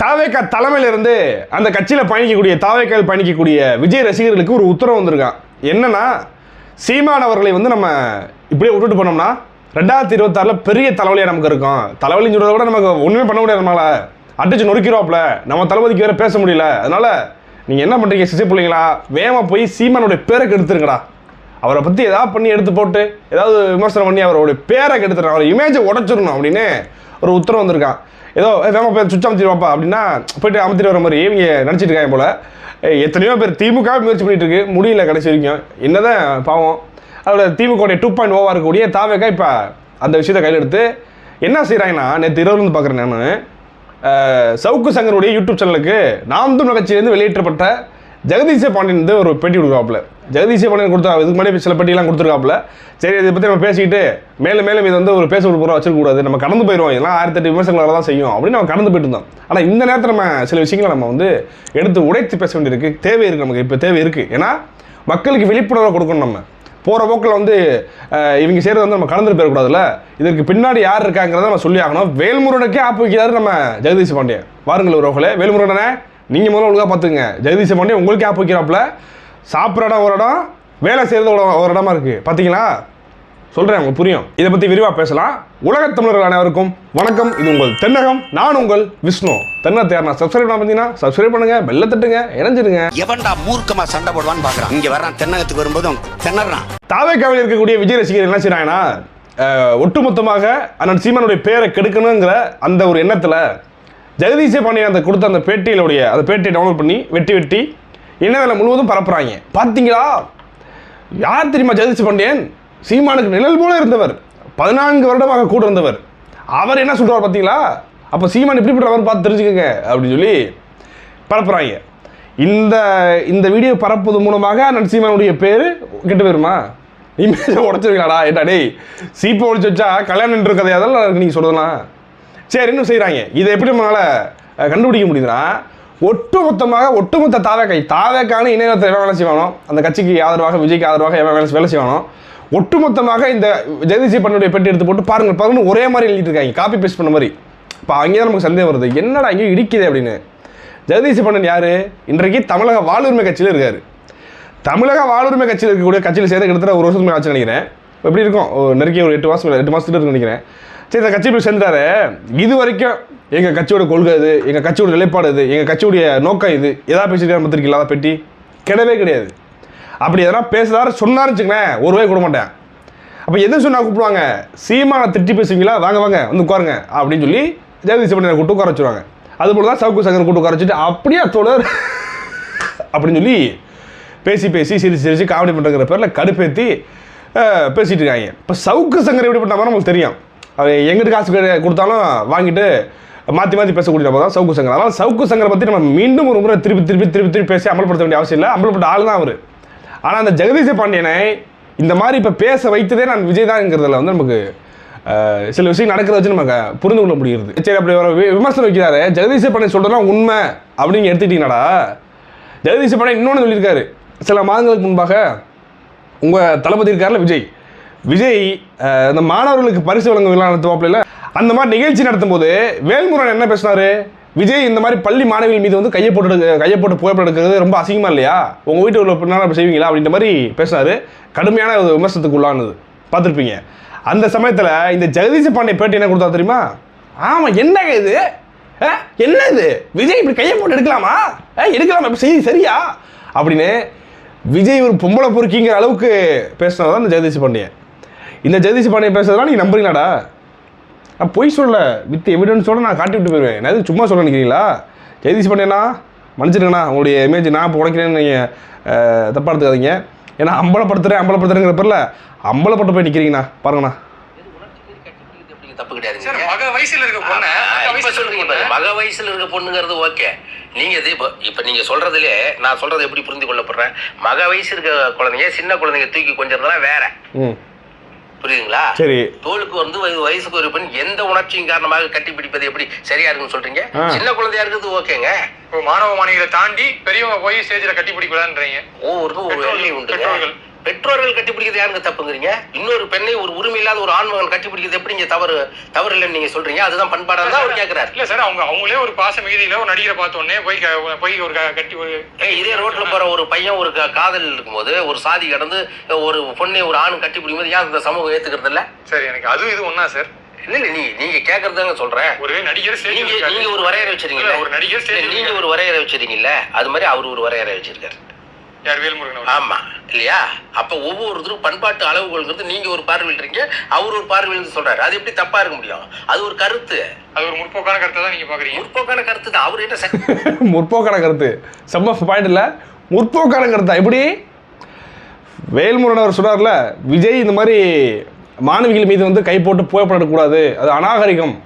தாவேக்கா தலைமையிலிருந்து அந்த கட்சியில் பயணிக்கக்கூடிய தாவேக்கால் பயணிக்கக்கூடிய விஜய் ரசிகர்களுக்கு ஒரு உத்தரவு வந்திருக்கான். என்னன்னா சீமான் அவர்களை வந்து நம்ம இப்படியே விட்டுட்டு போனோம்னா ரெண்டாயிரத்தி இருபத்தாறில் பெரிய தலைவலியாக நமக்கு இருக்கும். தலைவலின்னு சொல்கிறத விட நமக்கு ஒன்றுமே பண்ண முடியாது நம்மளால். அடிச்சு நொறுக்கிறோம்ல நம்ம தளபதிக்கு வேறு பேச முடியல. அதனால் நீங்கள் என்ன பண்ணுறீங்க சிசை பிள்ளைங்களா? வேகமாக போய் சீமானுடைய பேரை கெடுத்துருங்கடா. அவரை பற்றி ஏதாவது பண்ணி எடுத்து போட்டு ஏதாவது விமர்சனம் பண்ணி அவருடைய பேரை கெடுத்துடணும் அவர் இமேஜை உடச்சிடணும் அப்படின்னு ஒரு உத்தரவு வந்திருக்கான். ஏதோ வேமா பேர் போய் சுவிட்ச் அமைச்சிருவாப்பா அப்படின்னா போயிட்டு அமைச்சிட்டு வர மாதிரி இவங்க நினச்சிட்டு இருக்காங்க போல. எத்தனையோ பேர் திமுக முயற்சி பண்ணிட்டு இருக்கு. முடியல கடைசி வரைக்கும். என்னதான் பாவம். அதோட திமுக டூ பாயிண்ட் ஓவாக இருக்கக்கூடிய தாவேக்கா இப்போ அந்த விஷயத்தை கையில் எடுத்து என்ன செய்கிறாங்கன்னா நேற்று இரவுலேருந்து பார்க்குறேன் நான். சவுக்கு சங்கருடைய யூடியூப் சேனலுக்கு நாம் தமிழ் கட்சியிலேருந்து வெளியேற்றப்பட்ட ஜெகதீச பாண்டியன் வந்து ஒரு பேட்டி கொடுக்குறாப்புல. ஜெகதீஷே பண்ணி கொடுத்தா இதுக்கு முன்னாடி சில பட்டியெல்லாம் கொடுத்துருக்காப்புல. சரி இதை பற்றி நம்ம பேசிக்கிட்டு மேலும் மேலும் இது வந்து ஒரு பேச பொருளாக வச்சிருக்கக்கூடாது. நம்ம கடந்து போயிடுவோம் இதெல்லாம் ஆயிரத்தி எட்டு விமர்சனங்கள் தான் செய்யும் அப்படின்னு நம்ம கடந்து போயிட்டு இருந்தோம் ஆனால் இந்த நேரத்தில் நம்ம சில விஷயங்களை நம்ம வந்து எடுத்து உடைத்து பேச வேண்டியிருக்கு. தேவை இருக்குது நமக்கு இப்போ தேவை இருக்குது ஏன்னா மக்களுக்கு விழிப்புணர்வை கொடுக்கணும் நம்ம. போகிற போக்கில் வந்து இவங்க செய்கிறது வந்து நம்ம கலந்துட்டு போயிடக்கூடாதுல்ல. இதற்கு பின்னாடி யார் இருக்காங்கிறத நம்ம சொல்லி ஆகணும். வேல்முருகனுக்கே ஆப்பு வைக்கிறாரு நம்ம ஜெகதீஷ் பாண்டியன் வாருங்கள் உறவுகளே. வேல்முருகனே நீங்கள் முதல்ல ஒழுங்காக பார்த்துங்க ஜெகதீஷ் பாண்டியன் உங்களுக்கே ஆப்பு வைக்கிறாப்புல. சாப்பிட்ற இடம் ஒரு இடம் வேலை செய்கிறது ஒரு இடமா இருக்குது பார்த்தீங்களா சொல்கிறேன் உங்களுக்கு புரியும். இதை பற்றி விரிவாக பேசலாம். உலகத் தமிழர்கள் அனைவருக்கும் வணக்கம். இது உங்கள் தென்னகம் நான் உங்கள் விஷ்ணு. தென்னத்தை யார் நான் சப்ஸ்கிரைப் பண்ண பார்த்தீங்கன்னா சப்ஸ்கிரைப் பண்ணுங்க பெல்ல தட்டுங்க இணைஞ்சிருங்க. எவன்டா மூர்க்கமா சண்டை போடுவான்னு பாக்குறான். இங்க வர்றான் தென்னகத்துக்கு வரும்போதும் திணறான். தாவேக்காவில் இருக்கக்கூடிய விஜய் ரசிகர் என்ன செய்றாங்கன்னா அஹ், ஒட்டுமொத்தமாக அண்ணன் சீமானுடைய பேரை கெடுக்கணுங்கிற அந்த ஒரு எண்ணத்தில் ஜெகதீச பாண்டியன் அந்த கொடுத்த அந்த பேட்டியிலுடைய அந்த பேட்டியை டவுன்லோட் பண்ணி வெட்டி வெட்டி இணையதளம் முழுவதும் பரப்புறாங்க. பார்த்தீங்களா? யார் தெரியுமா ஜெகதீச பாண்டியன்? சீமானுக்கு நிழல் போல இருந்தவர். பதினான்கு வருடமாக கூட இருந்தவர். அவர் என்ன சொல்கிறார் பார்த்தீங்களா? அப்போ சீமான் எப்படிப்பட்டவர் பார்த்து தெரிஞ்சுக்கோங்க அப்படின்னு சொல்லி பரப்புறாங்க. இந்த இந்த வீடியோ பரப்புவது மூலமாக அண்ணன் சீமானுடைய பேர் கெட்டு போயிருமா? இமேஜை உடச்சிருக்கலாடா ஏட்டா டேய் சீப்பை ஒழிச்சு வச்சா கல்யாணம் கதையாதான் நீங்கள் சொல்லலாம். சரி இன்னும் செய்கிறாங்க இதை எப்படி நம்மளால் கண்டுபிடிக்க முடியுதுன்னா ஒட்டுமொத்தமாக ஒட்டுமொத்த தாவேக்கை தாவேக்கான இணையத்தை எவன் வேலை செய்வானோ அந்த கட்சிக்கு ஆதரவாக விஜய்க்கு ஆதரவாக எவன் வேலை வேலை செய்வானோ ஒட்டுமொத்தமாக இந்த ஜெயதிசி பண்ணுடைய பெட்டி எடுத்து போட்டு பாருங்கள் பாருங்க ஒரே மாதிரி எழுதிட்டு இருக்காங்க. காப்பி பேஸ்ட் பண்ண மாதிரி. இப்போ அங்கேயே தான் நமக்கு சந்தேகம் வருது. என்னடா அங்கேயும் இடிக்குது அப்படின்னு. ஜெகதீஷ் பண்ணன் யாரு? இன்றைக்கு தமிழக வாழ்வுரிமை கட்சியில் இருக்காரு. தமிழக வாழ்வுரிமை கட்சியில் இருக்கக்கூடிய கட்சியில் சேர்ந்து கிட்டத்தட்ட ஒரு வருஷத்துக்கு ஆச்சு நினைக்கிறேன். எப்படி இருக்கும்? நெருக்கி ஒரு எட்டு மாதம் எட்டு மாதத்துக்கு இருக்கும் நினைக்கிறேன். சரி இந்த கட்சி போய் சேர்ந்துட்டாரு. இது வரைக்கும் எங்கள் கட்சியோட கொள்கை இது எங்கள் கட்சியோட நிலைப்பாடு இது எங்கள் கட்சியுடைய நோக்கம் இது எதாவது பேசியிருக்காரு பார்த்துருக்கீங்களா அதை பெட்டி கிடையவே கிடையாது. அப்படி எதனா பேசுறாரு சொன்னார் வச்சுங்களேன் ஒரு கூட மாட்டேன். அப்போ எது சொன்னால் கூப்பிடுவாங்க? சீமானை திட்டி பேசுவீங்களா? வாங்க வாங்க வந்து உட்காருங்க அப்படின்னு சொல்லி ஜெகதீஷ் பண்ணி கூட்டு உட்கார வச்சுருவாங்க. அதுபோல தான் சவுக்கு சங்கர் கூட்டு உட்கார வச்சுட்டு அப்படியே தோழர்? அப்படின்னு சொல்லி பேசி பேசி சிரிச்சு சிரிச்சு காமெடி பண்ணுறங்கிற பேரில் கடுப்பேற்றி பேசிகிட்டு இருக்காங்க. இப்போ சவுக்கு சங்கர் எப்படி பண்ணாமல் நமக்கு தெரியும். அவர் எங்கிட்ட காசு கொடுத்தாலும் வாங்கிட்டு மாற்றி மாற்றி பேசக்கூடிய நம்ம தான் சவுக்கு சங்கர். அதனால் சவுக்கு சங்கரை பற்றி நம்ம மீண்டும் ஒரு முறை திருப்பி திருப்பி திருப்பி திருப்பி பேசி அமல்படுத்த வேண்டிய அவசியம் இல்லை. அமல்பட்ட ஆள் தான் அவர். ஆனால் அந்த ஜெகதீச பாண்டியனை இந்த மாதிரி இப்போ பேச வைத்ததே நான் விஜய் தான்ங்கிறதுல வந்து நமக்கு சில விஷயம் நடக்கிறத வச்சு நமக்கு புரிந்து கொள்ள முடியுது சரி அப்படி ஒரு வி- விமர்சனம் வைக்கிறாரு. ஜெகதீச பாண்டியன் சொல்கிறதுலாம் உண்மை அப்படின்னு எடுத்துக்கிட்டீங்கன்னாடா ஜெகதீச பாண்டியன் இன்னொன்று சொல்லியிருக்காரு. சில மாதங்களுக்கு முன்பாக உங்கள் தளபதி இருக்கார்ல விஜய். விஜய் இந்த மாணவர்களுக்கு பரிசு வழங்கும் விழா நடத்துவாப்பில் அந்த மாதிரி நிகழ்ச்சி நடத்தும் போது வேல்முருகன் என்ன பேசினாரு? விஜய் இந்த மாதிரி பள்ளி மாணவிகள் மீது வந்து கையை போட்டு எடுக்க- கையை போட்டு புகைப்படம் எடுக்கிறது ரொம்ப அசிங்கமாக இல்லையா? உங்கள் வீட்டு உள்ள பின்னால் செய்வீங்களா? அப்படின்ற மாதிரி பேசினார். கடுமையான ஒரு விமர்சனத்துக்கு உள்ளானது. பார்த்துருப்பீங்க. அந்த சமயத்தில் இந்த ஜெகதீஷ் பாண்டிய பேட்டி என்ன கொடுத்தா தெரியுமா? ஆமாம் என்னங்க இது? ஆ, என்ன இது? விஜய் இப்படி கையை போட்டு எடுக்கலாமா? எடுக்கலாமா? இப்போ செய்தி சரியா? அப்படின்னு விஜய் ஒரு பொம்பளை பொறுக்கிங்கிற அளவுக்கு பேசினது தான் இந்த ஜெகதீஷ் பாண்டியன். இந்த ஜெகதீஷ் பாண்டியன் பேசுறதுலாம் நீ நம்புறீங்களாடா? நான் பொய் சொல்ல வித் எவிடன்ஸோட நான் காட்டி விட்டு போயிடுவேன் நான் எதுவும் சும்மா சொல்ல நினைக்கிறீங்களா ஜெகதீஷ் பாண்டியனா? மன்னிச்சிருங்கண்ணா உங்களுடைய இமேஜ் நான் இப்போ உடைக்கிறேன்னு நீங்கள் தப்பாக எடுத்துக்காதீங்க. ஏன்னா அம்பலப்படுத்துகிறேன் அம்பலப்படுத்துறேங்கிற பேரில் அம்பலப்பட்டு போய் நிற்கிறீங்கண்ணா பாருங்கண்ணா. தப்பு கிடையாது சார் மக வயசுல இருக்க பொண்ணு மக இப்ப வயசுல சொல்றீங்க. மக வயசுல இருக்க பொண்ணுங்கிறது ஓகே. நீங்க இது இப்ப இப்ப நீங்க சொல்றதுலயே நான் சொல்றதை எப்படி புரிந்து கொள்ளப்படுறேன்? மக வயசு இருக்க குழந்தைங்க சின்ன குழந்தைங்க தூக்கி கொஞ்சம் வேற. ம். புரியுதுங்களா? சரி. தோளுக்கு வந்து வய- வயசுக்கு ஒரு பெண் எந்த உணர்ச்சியும் காரணமாக கட்டி பிடிப்பது எப்படி சரியா இருக்குன்னு சொல்றீங்க. சின்ன குழந்தையா இருக்கிறது ஓகேங்க. மாணவ மாணவிகளை தாண்டி பெரியவங்க போய் ஸ்டேஜ்ல கட்டி பிடிக்கூடாதுன்றீங்க ஒவ்வொருக்கும் ஒரு உண்டு பெற்றோர்கள். கட்டிப்பிடிக்கிறது யாருங்க தப்புங்கிறீங்க? இன்னொரு பெண்ணை ஒரு உரிமை இல்லாத ஒரு ஆண்மகன் கட்டிப்பிடிக்கிறது எப்படி நீங்க தவறு தவறு இல்லைன்னு நீங்க சொல்றீங்க? அதுதான் பண்பாடா தான் அவர் கேட்கிறாரு இல்ல சார் அவங்க அவங்களே ஒரு பாச மிகுதியில ஒரு நடிகரை பார்த்த உடனே போய் போய் ஒரு கட்டி ஒரு இதே ரோட்ல போற ஒரு பையன் ஒரு காதல் இருக்கும்போது ஒரு சாதி கடந்து ஒரு பொண்ணை ஒரு ஆண் கட்டி பிடிக்கும்போது ஏன் இந்த சமூகம் ஏத்துக்கிறது இல்ல? சரி எனக்கு அது இது ஒண்ணா சார். இல்ல இல்ல நீ நீங்க கேக்குறதாங்க சொல்றேன். ஒரு நடிகர் நீங்க நீங்க ஒரு வரையறை வச்சிருக்கீங்கல்ல? ஒரு நடிகர் நீங்க ஒரு வரையறை வச்சிருக்கீங்கல்ல? அது மாதிரி அவர் ஒரு வரையறை வச்சிருக்காரு. யார் வேல்முருகன் அவர் ஆமா. இல்லையா? அப்ப ஒவ்வொருத்தரும் பண்பாட்டு அளவுகள்ங்கிறது நீங்க ஒரு பார்வையில் இருக்கீங்க அவர் ஒரு பார்வையில் இருந்து சொல்றாரு. அது எப்படி தப்பா இருக்க முடியும்? அது ஒரு கருத்து. அது ஒரு முற்போக்கான கருத்தை தான் நீங்க பாக்குறீங்க முற்போக்கான கருத்து தான். அவர் என்ன ச- முற்போக்கான கருத்து. செம்ம பாயிண்ட் இல்லை. முற்போக்கான கருத்தா? எப்படி? வேல்முருகன் அவர் சொன்னார்ல விஜய் இந்த மாதிரி மாணவிகள் மீது வந்து கை போட்டு புகைப்படக்கூடாது அது அநாகரிகம்.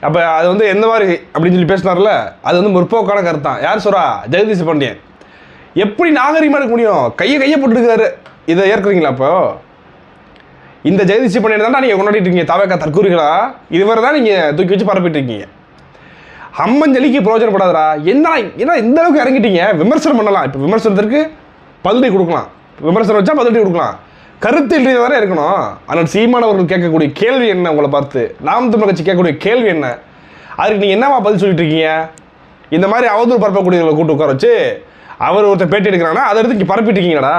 அப்போ அது வந்து எந்த மாதிரி அப்படின்னு சொல்லி பேசினார்ல அது வந்து முற்போக்கான கருத்தான் யார் சொல்றா? ஜெகதீஷ் பாண்டியன். எப்படி நாகரிகமாக இருக்க முடியும்? கையை கையை போட்டுருக்காரு. இதை ஏற்கிறீங்களா அப்போ இந்த ஜெகதீஷ் பாண்டியன் தான் நீங்கள் கொண்டாடிட்டு இருக்கீங்க தாவேக்கா தற்கூறிகளா? இதுவரை தான் நீங்கள் தூக்கி வச்சு பரப்பிட்டு இருக்கீங்க. அம்மஞ்சலிக்கு பிரயோஜனப்படாதரா என்ன ஏன்னா இந்த அளவுக்கு இறங்கிட்டீங்க? விமர்சனம் பண்ணலாம். இப்போ விமர்சனத்திற்கு பதிலடி கொடுக்கலாம். விமர்சனம் வச்சா பதிலடி கொடுக்கலாம். கருத்து ரீதியாக தானே இருக்கணும். ஆனால் சீமானவர்கள் கேட்கக்கூடிய கேள்வி என்ன உங்களை பார்த்து? நாம் தமிழ் கட்சி கேட்கக்கூடிய கேள்வி என்ன? அதுக்கு நீங்கள் என்னவா பதில் சொல்லிட்டு இருக்கீங்க? இந்த மாதிரி அவதூறு பரப்பக்கூடியவங்களை கூட்டு உட்கார வச்சு அவர் ஒருத்தர் பேட்டி எடுக்கிறாங்கன்னா அதை எடுத்து இங்கே பரப்பிட்டு இருக்கீங்கடா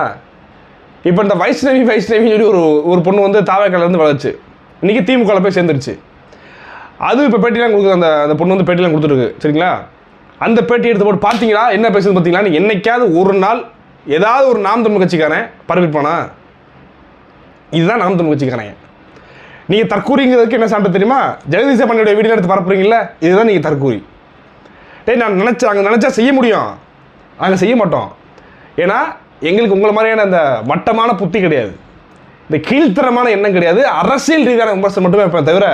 இப்போ இந்த வைஷ்ணவி வைஷ்ணவின்னு சொல்லி ஒரு ஒரு பொண்ணு வந்து தாவேக்காலேருந்து வளர்ச்சி. இன்றைக்கி திமுகவில் போய் சேர்ந்துருச்சு. அது இப்போ பேட்டிலாம் கொடுக்குது அந்த அந்த பொண்ணு வந்து பேட்டிலாம் கொடுத்துருக்கு சரிங்களா? அந்த பேட்டி எடுத்து போட்டு பார்த்தீங்களா என்ன பேசுது பார்த்தீங்களா என்னைக்காவது ஒரு நாள் ஏதாவது ஒரு நாம் தமிழ் கட்சிக்காரன் பரப்பிப்பானா இதுதான் நாம் தமிழ் கட்சிக்காரன். நீங்கள் தற்கூறிங்கிறதுக்கு என்ன சாப்பிட்டு தெரியுமா? ஜெகதீச பண்ணியோட வீடியோ எடுத்து பரப்புறீங்களா இதுதான் நீங்கள் தற்கூறி. டேய் நான் நினச்சா அங்கே நினச்சா செய்ய முடியும். நாங்கள் செய்ய மாட்டோம். ஏன்னா எங்களுக்கு உங்களை மாதிரியான அந்த வட்டமான புத்தி கிடையாது. இந்த கீழ்த்தரமான எண்ணம் கிடையாது. அரசியல் ரீதியான விமர்சனம் மட்டுமே இருப்பேன் தவிர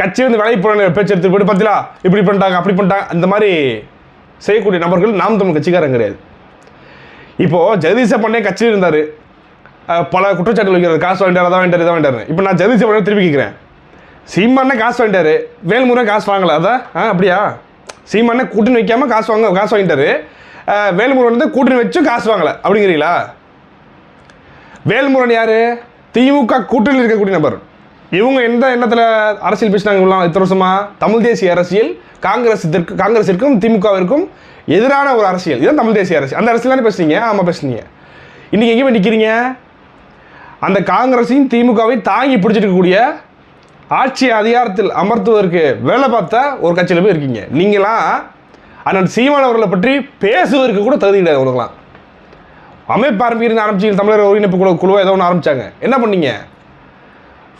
கட்சி வந்து வேலைக்கு போன பேச்சு எடுத்து போயிட்டு பார்த்தீங்களா இப்படி பண்ணிட்டாங்க அப்படி பண்ணிட்டாங்க அந்த மாதிரி செய்யக்கூடிய நபர்கள் நாம் தமிழ் கட்சிக்காரன் கிடையாது. இப்போது ஜெகதீஷ பண்ணே கட்சியில் இருந்தார். பல குற்றச்சாட்டுகள் வைக்கிறார். காசு வாங்கிட்டார் அதான் வாங்கிட்டார் இதான் வாங்கிட்டாரு. இப்போ நான் ஜெகதீஷ பண்ணே திருப்பி கேட்குறேன். சீமானே காசு வாங்கிட்டாரு. வேல்முறை காசு வாங்கலை. அதான் ஆ அப்படியா? சீமானே கூட்டணி வைக்காமல் காசு வாங்க காசு வாங்கிட்டாரு. வேல்முருகன் வந்து கூட்டணி வச்சும் காசு வாங்கலை. அப்படிங்கிறீங்களா? வேல்முருகன் யாரு? திமுக கூட்டணியில் இருக்கக்கூடிய நபர். இவங்க எந்த எண்ணத்தில் அரசியல் பேசினாங்க இவ்வளவு இத்தனை வருஷமா? தமிழ் தேசிய அரசியல் காங்கிரஸிற்கு காங்கிரஸிற்கும் திமுகவிற்கும் எதிரான ஒரு அரசியல். இதுதான் தமிழ் தேசிய அரசியல். அந்த அரசியல் தானே பேசுனீங்க? ஆமாம் பேசுனீங்க. இன்னைக்கு எங்கே போய் நிற்கிறீங்க அந்த காங்கிரஸையும் திமுகவையும் தாங்கி பிடிச்சிருக்கக்கூடிய ஆட்சி அதிகாரத்தில் அமர்த்துவதற்கு வேலை பார்த்த ஒரு கட்சியில் போய் இருக்கீங்க. நீங்களாம் அண்ணன் சீமான் அவர்களை பற்றி பேசுவதற்கு கூட தகுதி கிடையாது உங்களுக்குலாம் அமைப்பு ஆரம்பிக்கிறது ஆரம்பிச்சு தமிழர் ஒருங்கிணைப்பு குழு குழுவை ஏதோ ஒன்று ஆரம்பிச்சாங்க. என்ன பண்ணீங்க?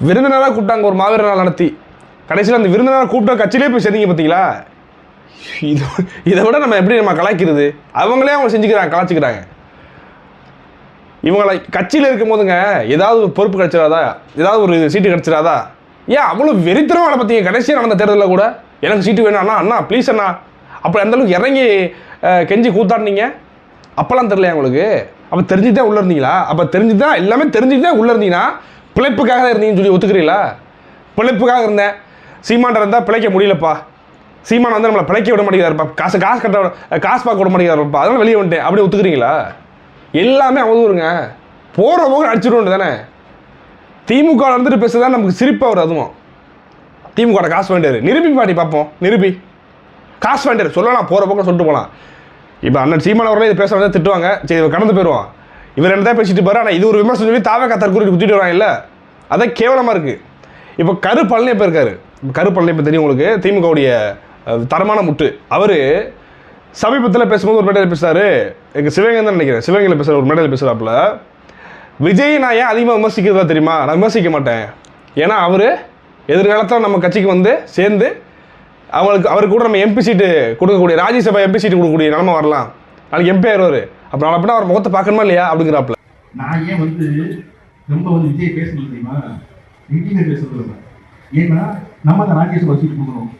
விருந்தினராக கூப்பிட்டாங்க ஒரு மாவீர நாள் நடத்தி. கடைசியில் அந்த விருந்தினராக கூப்பிட்ட கட்சியிலே போய் சேர்ந்தீங்க பார்த்தீங்களா இது இதை விட நம்ம எப்படி நம்ம கலாய்க்கிறது? அவங்களே அவங்க செஞ்சுக்கிறாங்க கலாச்சிக்கிறாங்க இவங்களை கட்சியில் இருக்கும் போதுங்க ஏதாவது ஒரு பொறுப்பு கிடச்சிடாதா? ஏதாவது ஒரு சீட்டு கிடைச்சிடாதா? ஏன் அவ்வளோ வெறித்தனமான பார்த்தீங்க கடைசியாக நடந்த தேர்தலில் கூட எனக்கு சீட்டு வேணும் அண்ணா அண்ணா ப்ளீஸ் அண்ணா அப்போ அந்தளவுக்கு இறங்கி கெஞ்சி கூத்தாடினீங்க? அப்போல்லாம் தெரியலையா உங்களுக்கு? அப்போ தெரிஞ்சுட்டு தான் உள்ளே இருந்தீங்களா? அப்போ தெரிஞ்சு தான் எல்லாமே தெரிஞ்சுட்டு தான் உள்ளே இருந்தீங்கன்னா பிழைப்புக்காக தான் இருந்தீங்கன்னு சொல்லி ஒத்துக்கிறீங்களா? பிழைப்புக்காக இருந்தேன். சீமான் இருந்தால் பிழைக்க முடியலப்பா. சீமான் வந்து நம்மளை பிழைக்க விட மாட்டேங்கிறாருப்பா. காசு காசு கட்ட காசு பார்க்க விட மாட்டேங்கிறாருப்பா. அதெல்லாம் வெளியே வந்துட்டேன். அப்படி ஒத்துக்கிறீங்களா? எல்லாமே அவதூறுங்க போகிற போக அடிச்சிடுவோம் தானே? திமுக வந்துட்டு இருந்துட்டு நமக்கு சிரிப்பாக வரும் அதுவும். திமுக காசு வேண்டியது நிரூபி பாட்டி பார்ப்போம். நிரூபி. காசு வேண்டாரு சொல்லலாம் போகிற பக்கம் சொல்லிட்டு போகலாம் இப்போ அண்ணன் சீமான் அவர்களே இது பேச வந்தா திட்டுவாங்க. சரி இவர் கடந்து போயிடுவோம் இவர் என்ன தான் பேசிட்டு போறாரு ஆனால் இது ஒரு விமர்சனம் சொல்லி தாவே தற்கூரி குத்திட்டு வராங்க இல்லை அதான் கேவலமாக இருக்குது இப்போ கரு பழனியப்ப இருக்காரு? இப்போ கரு பழனியப்ப தெரியும் உங்களுக்கு? திமுகவுடைய தரமான முட்டு. அவர் சமீபத்தில் பேசும்போது ஒரு மேடையில் பேசுறாரு. எங்கள் சிவகங்கை தான் நினைக்கிறேன். சிவகங்கையில் பேசுகிற ஒரு மேடையில் பேசுகிறாப்புல விஜய் நான் ஏன் அதிகமாக விமர்சிக்கிறதா தெரியுமா? நான் விமர்சிக்க மாட்டேன். ஏன்னா அவர் எதிர்காலத்தில் நம்ம கட்சிக்கு வந்து சேர்ந்து அவங்களுக்கு அவருக்கு கூட நம்ம எம்பி சீட்டு கொடுக்கக்கூடிய ராஜ்யசபா எம்பி சீட்டு கொடுக்கக்கூடிய நிலமை வரலாம். நாளைக்கு எம்பி ஆயிடுவார். அப்போ நாளை பின்ன அவர் முகத்தை பார்க்கணுமா இல்லையா அப்படிங்கிறாப்புல. நான் ஏன் வந்து ரொம்ப வந்து விஜய் பேசணும் தெரியுமா? மீட்டிங்க பேசுறது ஏன்னா நம்ம அந்த ராஜ்யசபா சீட் கொடுக்கணும்.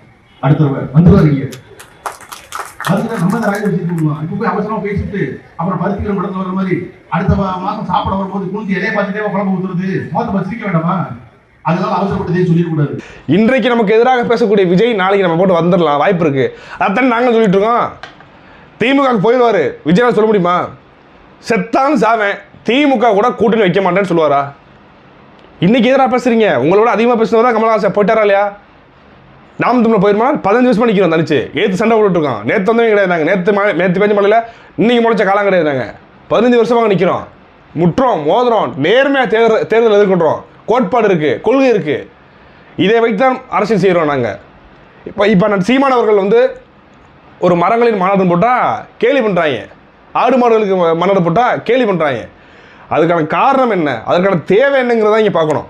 அடுத்த தடவை வந்துடுவாருங்க அதுக்கு நம்ம தான் ராஜ்யசபா சீட் கொடுக்கணும். இப்போ போய் அவசரமா பேசிட்டு அப்புறம் பருத்தி கிலோ வர மாதிரி அடுத்த மாதம் சாப்பிட வரும்போது குளிச்சு எதைய பார்த்துட்டே குழம்பு ஊத்துறது. மோத்த பசிக்க வேண்டாமா? இன்றைக்கு நமக்கு எதிராக பேசக்கூடிய விஜய் நாளைக்கு நம்ம போட்டு வந்துடலாம். வாய்ப்பு இருக்கு. அதான் நாங்கள் சொல்லிட்டு இருக்கோம். திமுக போயிடுவார். விஜய் சொல்ல முடியுமா? செத்தான் சாவேன். திமுக கூட கூட்டணி வைக்க மாட்டேன்னு சொல்லுவாரா? இன்னைக்கு எதிராக பேசுறீங்க. உங்களோட அதிகமாக தான் கமலஹாசன். போயிட்டாரா இல்லையா? நாம் தமிழ் போயிருமா பதினஞ்சு வருஷம் நிற்கிறோம் தனிச்சு. ஏத்து சண்டை போட்டுட்டு இருக்கோம். நேற்று வந்தவங்க கிடையாது நாங்கள் நேற்று மழை நேற்று பெஞ்ச மழையில் இன்னைக்கு முளைச்ச காலம் கிடையாது நாங்கள் பதினஞ்சு வருஷமாக நிற்கிறோம் முற்றோம் மோதுறோம். நேர்மையாக தேர்தல் தேர்தல் எதிர்கொள்கிறோம் கோட்பாடு இருக்குது கொள்கை இருக்குது இதை வைத்து தான் அரசியல் செய்கிறோம் நாங்கள் இப்போ இப்போ நான் சீமானவர்கள் வந்து ஒரு மரங்களின் மாநாடு போட்டால் கேலி பண்ணுறாங்க ஆடு மாடுகளுக்கு ம- மாநாடு போட்டால் கேலி பண்ணுறாங்க அதுக்கான காரணம் என்ன? அதற்கான தேவை என்னங்கிறத இங்கே பார்க்கணும்.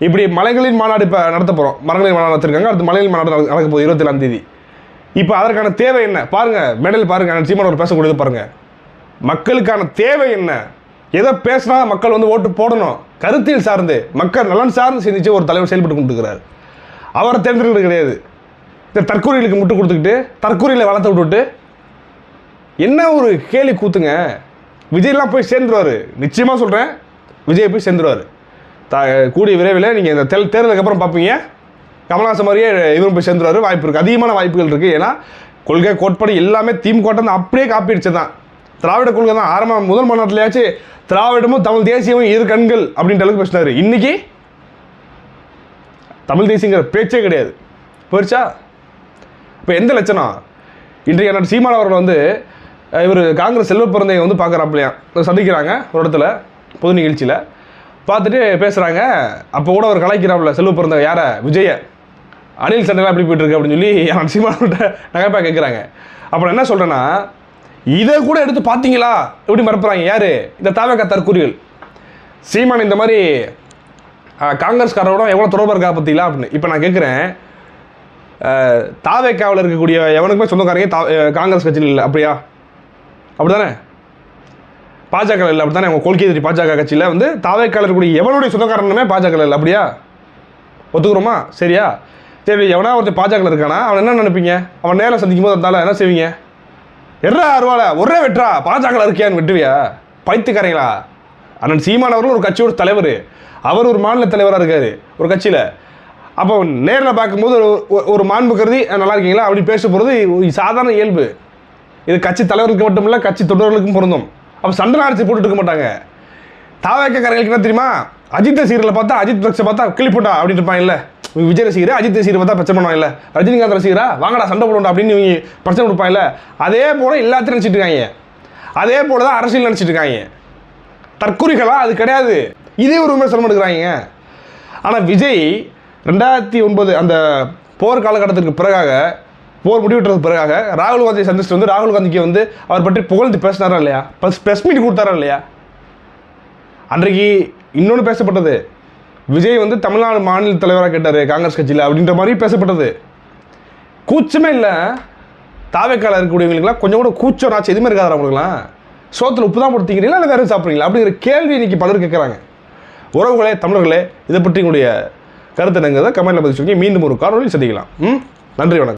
இப்படி மலைகளின் மாநாடு இப்போ நடத்த போகிறோம் மரங்களின் மாநாடு நடத்திருக்காங்க. அடுத்து மலைகளின் மாநாடு நடக்க நடக்க போகுது இருபத்தேழாம் தேதி. இப்போ அதற்கான தேவை என்ன? பாருங்கள் மெடல் பாருங்கள் சீமானவர் அவர் பேசக்கூடியது பாருங்கள் மக்களுக்கான தேவை என்ன? எதை பேசினா மக்கள் வந்து ஓட்டு போடணும். கருத்தில் சார்ந்து மக்கள் நலன் சார்ந்து சிந்திச்சு ஒரு தலைவர் செயல்பட்டு கொண்டிருக்கிறார். அவரை தேர்ந்தெடுக்கிறது கிடையாது. இந்த தற்கொலைகளுக்கு முட்டு கொடுத்துக்கிட்டு தற்கொலையில் வளர்த்து விட்டுட்டு என்ன ஒரு கேலி கூத்துங்க? விஜய்லாம் போய் சேர்ந்துருவார். நிச்சயமாக சொல்கிறேன் விஜய் போய் சேர்ந்துருவார். த கூடிய விரைவில் நீங்கள் இந்த தேல் தேர்தலுக்கு அப்புறம் பார்ப்பீங்க. கமல்ஹாசன் மாதிரியே இவரும் போய் சேர்ந்துருவார். வாய்ப்பு இருக்குது அதிகமான வாய்ப்புகள் இருக்குது ஏன்னா கொள்கை கோட்பாடு எல்லாமே திமுக வந்து அப்படியே காப்பி அடிச்சு தான் திராவிட கொள்கை தான் ஆரம்ப முதல் மாநாட்டிலேயாச்சு திராவிடமும் தமிழ் தேசியமும் இரு கண்கள் அப்படின்ற அளவுக்கு பேசினார். இன்றைக்கி தமிழ் தேசியங்கிற பேச்சே கிடையாது. போயிடுச்சா இப்போ எந்த லட்சணம்? இன்றைக்கு என்னோட சீமான் அவர்கள் வந்து இவர் காங்கிரஸ் செல்வ பிறந்தையை வந்து பார்க்குறாப்பிலையா? சந்திக்கிறாங்க ஒரு இடத்துல பொது நிகழ்ச்சியில். பார்த்துட்டு பேசுகிறாங்க அப்போ கூட அவர் கலாய்க்கிறாப்புல செல்வ பிறந்த யாரை? விஜய. அனில் சண்டைலாம் எப்படி போயிட்டுருக்கு அப்படின்னு சொல்லி என்னோட சீமானோட நகைப்பாக கேட்குறாங்க அப்புறம் என்ன சொல்கிறேன்னா இதை கூட எடுத்து பார்த்தீங்களா? எப்படி மறப்புறாங்க? யார்? இந்த தாவக தற்கூறிகள். சீமான் இந்த மாதிரி காங்கிரஸ்காரோட எவ்வளோ தொடர்பு இருக்கா பார்த்தீங்களா அப்படின்னு. இப்போ நான் கேட்குறேன் தாவேக்காவில் இருக்கக்கூடிய எவனுக்குமே சொந்தக்காரங்க தா காங்கிரஸ் கட்சியில் இல்லை. அப்படியா? அப்படிதானே பாஜக இல்லை. அப்படித்தானே? அவங்க கொள்கை எதிரி பாஜக கட்சியில் வந்து தாவேக்காவில் இருக்கக்கூடிய எவனுடைய சொந்தக்காரனுமே பாஜக இல்லை. அப்படியா? ஒத்துக்குறோமா? சரியா? சரி எவனா ஒருத்தர் பாஜக இருக்கானா? அவன் என்ன நினைப்பீங்க? அவன் நேரில் சந்திக்கும் போது இருந்தாலும் என்ன செய்வீங்க? எட்ரா அருவால ஒரே வெட்றா பாஜக இருக்கியான்னு வெட்டுவியா? பைத்துக்காரங்களா அண்ணன் சீமான் அவர்கள் ஒரு கட்சியோட தலைவர். அவர் ஒரு மாநில தலைவராக இருக்கார் ஒரு கட்சியில். அப்போ நேரில் பார்க்கும்போது ஒரு- ஒரு- ஒரு மாண்பு கருதி நல்லா இருக்கீங்களா? அப்படி பேச போகிறது சாதாரண இயல்பு. இது கட்சி தலைவர்களுக்கு மட்டும் இல்லை கட்சி தொண்டர்களுக்கும் பொருந்தும். அப்போ சண்டை அடிச்சு போட்டுட்டு இருக்க மாட்டாங்க. தாவேக்கக்காரங்களுக்கு என்ன தெரியுமா? அஜித் சீரியலை பார்த்தா அஜித் பக்ஸை பார்த்தா கிளி போட்டா அப்படின்னு இருப்பான் இல்லை. விஜய் ரசிகர் அஜித் ரசிகர் பார்த்தா பிரச்சனை பண்ணுவாங்க இல்லை. ரஜினிகாந்த் ரசிகரா வாங்கடா சண்டை போடணும் அப்படின்னு இவங்க பிரச்சனை கொடுப்பாங்க இல்லை. அதே போல் எல்லாத்தையும் நினச்சிட்டு இருக்காங்க. அதே போல தான் அரசியல் நினச்சிட்டு இருக்காங்க. தற்குறிகளா அது கிடையாது. இதே ஒரு விமர்சனம் எடுக்கிறாங்க ஆனால் விஜய் ரெண்டாயிரத்தி ஒன்பது அந்த போர் காலகட்டத்திற்கு பிறகாக போர் முடிவிட்டதுக்கு பிறகாக ராகுல் காந்தியை சந்திச்சுட்டு வந்து ராகுல் காந்திக்கு வந்து அவர் பற்றி புகழ்ந்து பேசினாரா இல்லையா? ப்ளஸ் ப்ரெஸ் மீட் கொடுத்தாரா இல்லையா? அன்றைக்கு இன்னொன்று பேசப்பட்டது. விஜய் வந்து தமிழ்நாடு மாநில தலைவராக கேட்டார் காங்கிரஸ் கட்சியில் அப்படின்ற மாதிரி பேசப்பட்டது. கூச்சமே இல்லை. தாவேக்கால இருக்கக்கூடியவங்களுக்குலாம் கொஞ்சம் கூட கூச்சம் நாச்சு எதுவுமே இருக்காதா அவங்களுக்குலாம் சோத்தில் உப்பு தான் கொடுத்தீங்களா இல்லை வேறு சாப்பிட்றீங்களா? அப்படிங்கிற கேள்வி இன்னைக்கு பலர் கேட்குறாங்க உறவுகளே தமிழர்களே இதை பற்றி உங்களுடைய கருத்து என்னங்கிறத கமெண்ட்டில் பதிவு சொல்லி மீண்டும் ஒரு காணொலி சந்திக்கலாம். ம்? நன்றி வணக்கம்.